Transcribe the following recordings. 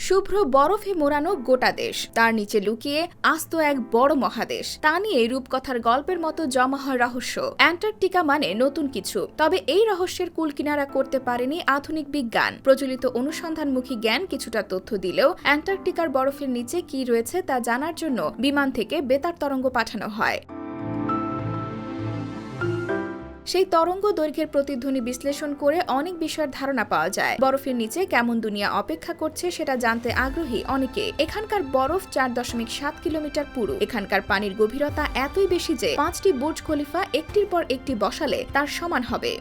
শুভ্র বরফে মোড়ানো গোটা দেশ। তার নিচে লুকিয়ে আস্ত এক বড় মহাদেশ। তা নিয়ে রূপকথার গল্পের মতো জমা হয় রহস্য। অ্যান্টার্কটিকা মানে নতুন কিছু। তবে এই রহস্যের কুলকিনারা করতে পারেনি আধুনিক বিজ্ঞান। প্রচলিত অনুসন্ধানমুখী জ্ঞান কিছুটা তথ্য দিলেও অ্যান্টার্কটিকার বরফের নিচে কি রয়েছে তা জানার জন্য বিমান থেকে বেতার তরঙ্গ পাঠানো হয়। সেই তরঙ্গ দৈর্ঘ্যের প্রতিধ্বনি বিশ্লেষণ করে অনেক বিষয়ের ধারণা পাওয়া যায়। বরফের নিচে কেমন দুনিয়া অপেক্ষা করছে সেটা জানতে আগ্রহী অনেকে। এখানকার বরফ চার দশমিক সাত কিলোমিটার পুরো। এখানকার পানির গভীরতা এতই বেশি যে পাঁচটি বুর্জ খলিফা একটির পর একটি বসালে তার সমান হবে।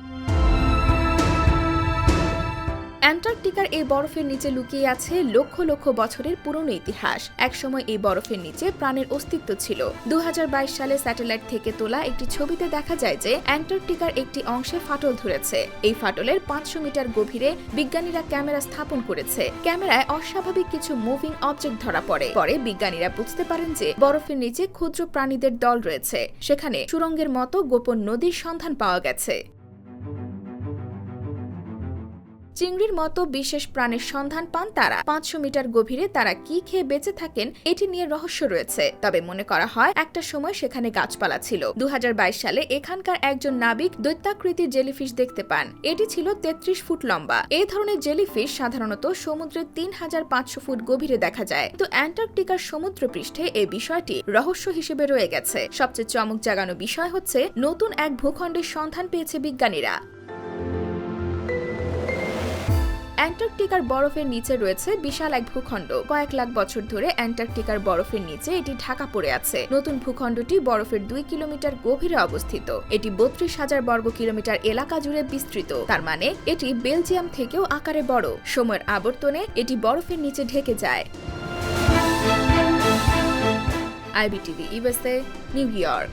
অ্যান্টার্কটিকার এই বরফের নিচে লুকিয়ে আছে লক্ষ লক্ষ বছরের পুরনো ইতিহাস। একসময় এই বরফের নিচে প্রাণের অস্তিত্ব ছিল। দু হাজার বাইশ সালে স্যাটেলাইট থেকে তোলা একটি ছবিতে দেখা যায় যে অ্যান্টার্কটিকার একটি অংশে ফাটল ধরেছে। এই ফাটলের পাঁচশো মিটার গভীরে বিজ্ঞানীরা ক্যামেরা স্থাপন করেছে। ক্যামেরায় অস্বাভাবিক কিছু মুভিং অবজেক্ট ধরা পড়ে। পরে বিজ্ঞানীরা বুঝতে পারেন যে বরফের নিচে ক্ষুদ্র প্রাণীদের দল রয়েছে। সেখানে সুরঙ্গের মতো গোপন নদীর সন্ধান পাওয়া গেছে। চিংড়ির মতো বিশেষ প্রাণের সন্ধান পান তারা। পাঁচশো মিটার গভীরে তারা কি খেয়ে বেঁচে থাকেন, এটি নিয়ে রহস্য রয়েছে। তবে মনে করা হয়, একটা সময় সেখানে গাছপালা ছিল। দু হাজার বাইশ সালে এখানকার একজন নাবিক দৈত্যাকৃতির জেলিফিশ দেখতে পান। এটি ছিল তেত্রিশ ফুট লম্বা। এই ধরনের জেলিফিশ সাধারণত সমুদ্রের তিন হাজার পাঁচশো ফুট গভীরে দেখা যায়। কিন্তু অ্যান্টার্কটিকার সমুদ্র পৃষ্ঠে এই বিষয়টি রহস্য হিসেবে রয়ে গেছে। সবচেয়ে চমক জাগানো বিষয় হচ্ছে, নতুন এক ভূখণ্ডের সন্ধান পেয়েছে বিজ্ঞানীরা। অ্যান্টার্কটিকার বরফের নিচে রয়েছে বিশাল এক ভূখণ্ড। কয়েক লাখ বছর ধরে অ্যান্টার্কটিকার বরফের নিচে এটি ঢাকা পড়ে আছে। নতুন ভূখণ্ডটি বরফের দুই কিলোমিটার গভীরে অবস্থিত। এটি বত্রিশ হাজার বর্গ কিলোমিটার এলাকা জুড়ে বিস্তৃত। তার মানে এটি বেলজিয়াম থেকেও আকারে বড়। সময়ের আবর্তনে এটি বরফের নিচে ঢেকে যায়। IBTV USA New York.